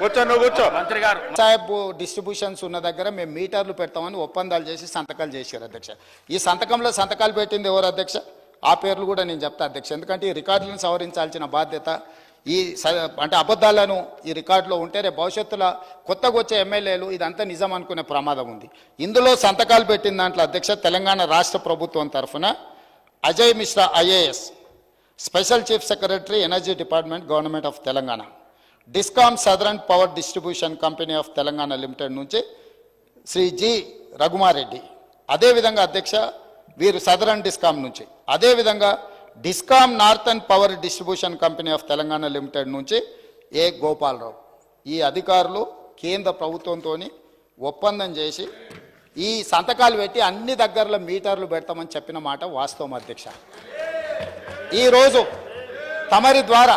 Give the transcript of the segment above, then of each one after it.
కూర్చో నువ్వు కూర్చో. మంత్రి గారు. సాహెబ్ డిస్ట్రిబ్యూషన్స్ ఉన్న దగ్గర మేము మీటర్లు పెడతామని ఒప్పందాలు చేసి సంతకాలు చేశారు అధ్యక్ష. ఈ సంతకంలో సంతకాలు పెట్టింది ఎవరు అధ్యక్ష? ఆ పేర్లు కూడా నేను చెప్తా అధ్యక్ష. ఎందుకంటే ఈ రికార్డులను సవరించాల్సిన బాధ్యత ఈ స- అంటే అబద్ధాలను ఈ రికార్డులో ఉంటే రేపు భవిష్యత్తులో కొత్తగా వచ్చే ఎమ్మెల్యేలు ఇదంతా నిజం అనుకునే ప్రమాదం ఉంది. ఇందులో సంతకాలు పెట్టిన దాంట్లో అధ్యక్ష తెలంగాణ రాష్ట్ర ప్రభుత్వం తరఫున Ajay Mishra IAS special chief secretary energy department government of Telangana. DISCOM southern power distribution company of Telangana limited నుంచి శ్రీ జి రఘుమారెడ్డి. అదేవిధంగా అధ్యక్ష వీరు సదరన్ డిస్కామ్ నుంచి. అదేవిధంగా DISCOM northern power distribution company of Telangana limited నుంచి ఏ గోపాలరావు. ఈ అధికారులు కేంద్ర ప్రభుత్వంతో ఒప్పందం చేసి ఈ సంతకాలు పెట్టి అన్ని దగ్గరలో మీటర్లు పెడతామని చెప్పిన మాట వాస్తవం అధ్యక్ష. ఈరోజు తమరి ద్వారా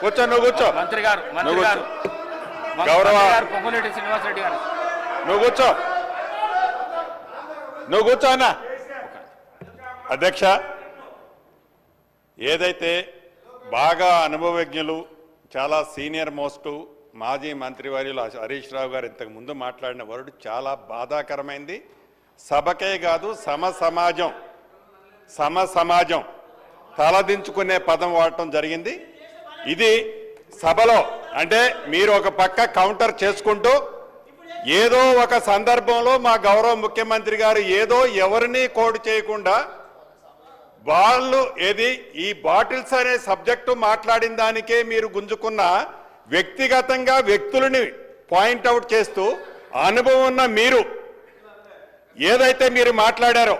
కూర్చో నువ్వు కూర్చో. మంత్రి గారు మంత్రి గారు. గౌరవ- గారు పొంగులేటి శ్రీనివాసరెడ్డి గారు. నువ్వు కూర్చో. నువ్వు కూర్చో అన్న. అధ్యక్ష ఏదైతే బాగా అనుభవజ్ఞులు చాలా సీనియర్ మోస్ట్ మాజీ మంత్రివర్యులు హరీష్ రావు గారు ఇంతకు ముందు మాట్లాడిన వరుడు చాలా బాధాకరమైంది. సభకే కాదు సమ సమాజం సమ సమాజం తలదించుకునే పదం వాడటం జరిగింది. ఇది సభలో అంటే మీరు ఒక పక్క కౌంటర్ చేసుకుంటూ ఏదో ఒక సందర్భంలో మా గౌరవ ముఖ్యమంత్రి గారు ఏదో ఎవరిని కోడ్ చేయకుండా వాళ్ళు ఏది ఈ బాటిల్స్ అనే సబ్జెక్టు మాట్లాడిన దానికే మీరు గుంజుకున్న వ్యక్తిగతంగా వ్యక్తులని పాయింట్అవుట్ చేస్తూ అనుభవం ఉన్న మీరు ఏదైతే మీరు మాట్లాడారో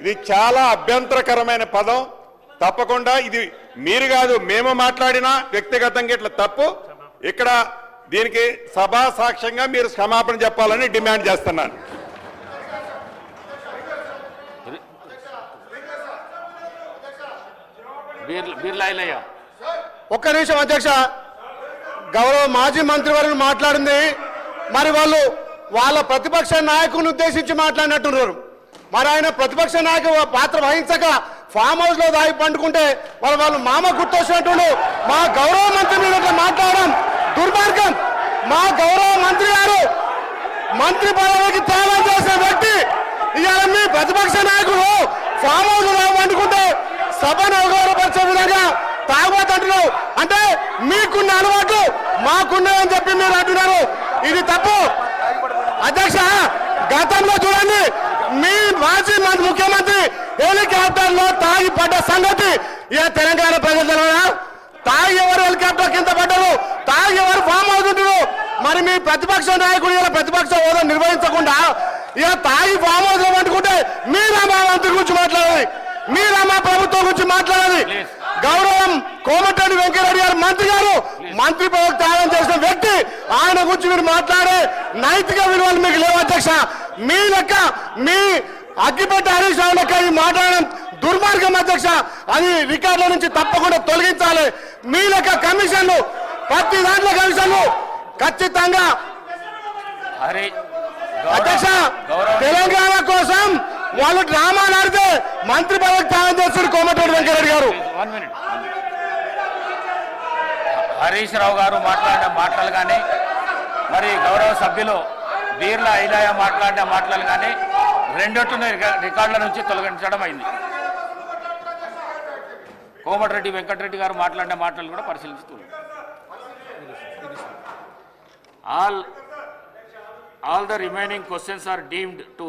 ఇది చాలా అభ్యంతరకరమైన పదం. తప్పకుండా ఇది మీరు కాదు మేము మాట్లాడినా వ్యక్తిగతంగా ఇట్లా తప్పు. ఇక్కడ దీనికి సభా సాక్ష్యంగా మీరు క్షమాపణ చెప్పాలని డిమాండ్ చేస్తున్నాను. ఒక్క నిమిషం అధ్యక్ష. గౌరవ మాజీ మంత్రివర్యులు మాట్లాడింది. మరి వాళ్ళు వాళ్ళ ప్రతిపక్ష నాయకుని ఉద్దేశించి మాట్లాడినట్టున్నారు. మరి ఆయన ప్రతిపక్ష నాయకు పాత్ర వహించక ఫామ్ హౌస్లో దాగి పండుకుంటే వాళ్ళ వాళ్ళు మామ గుర్తొచ్చినట్టు మా గౌరవ మంత్రి మీద మాట్లాడడం దుర్మార్గం. మా గౌరవ మంత్రి గారు మంత్రి పదవికి త్యాగం చేసిన వ్యక్తి. ఇవాళ మీ ప్రతిపక్ష నాయకుడు ఫామ్ హౌస్లో వండుకుంటే సభను అవగౌరవపరిచే విధంగా తాగబోతుంటున్నావు అంటే మీకున్న అలవాటు మాకున్నదని చెప్పి మీరు అంటున్నారు. ఇది తప్పు. అధ్యక్ష గతంలో చూడండి. మీ మాజీ మంత్రి ముఖ్యమంత్రి హెలికాప్టర్లో తాగి పడ్డ సంగతి ఇక తెలంగాణ ప్రజలు తాగి ఎవరు హెలికాప్టర్ కింద పడ్డరు? తాగి ఎవరు ఫామ్ అవుతుంటారు మరి మీ ప్రతిపక్ష నాయకుడు ఇలా ప్రతిపక్ష హోదా నిర్వహించకుండా ఇక తాగి ఫామ్ అవుతాం పట్టుకుంటే మీరా మా మంత్రి గురించి మాట్లాడాలి. మీరా మా ప్రభుత్వం గురించి మాట్లాడాలి. గౌరవం కోమటిరెడ్డి వెంకయ్యరెడ్డి గారు మంత్రి గారు మంత్రి పదవి త్యాగం చేసిన వ్యక్తి. ఆయన గురించి మీరు మాట్లాడే నైతిక విలువలు మీకు లేవు అధ్యక్ష. మీ లెక్క మీ అగ్గిపెట్టి హరీష్ రావు లెక్క ఈ మాట్లాడడం దుర్మార్గం అధ్యక్ష. అది రికార్డుల నుంచి తప్పకుండా తొలగించాలి. మీ లెక్క కమిషన్లు ప్రతి దాంట్లో కమిషన్లు ఖచ్చితంగా. అధ్యక్ష తెలంగాణ కోసం వాళ్ళు డ్రామాలు ఆడితే మంత్రి పదవి త్యాగం చేస్తారు కోమటిరెడ్డి వెంకయ్యరెడ్డి గారు. హరీష్ రావు గారు మాట్లాడిన మాటలు కానీ మరి గౌరవ సభ్యులు బీర్ల ఇలాయా మాట్లాడిన మాటలు కానీ రెండొట్టున రికార్డుల నుంచి తొలగించడం అయింది. కోమటిరెడ్డి వెంకటరెడ్డి గారు మాట్లాడిన మాటలు కూడా పరిశీలిస్తున్నారు all all the remaining questions are deemed to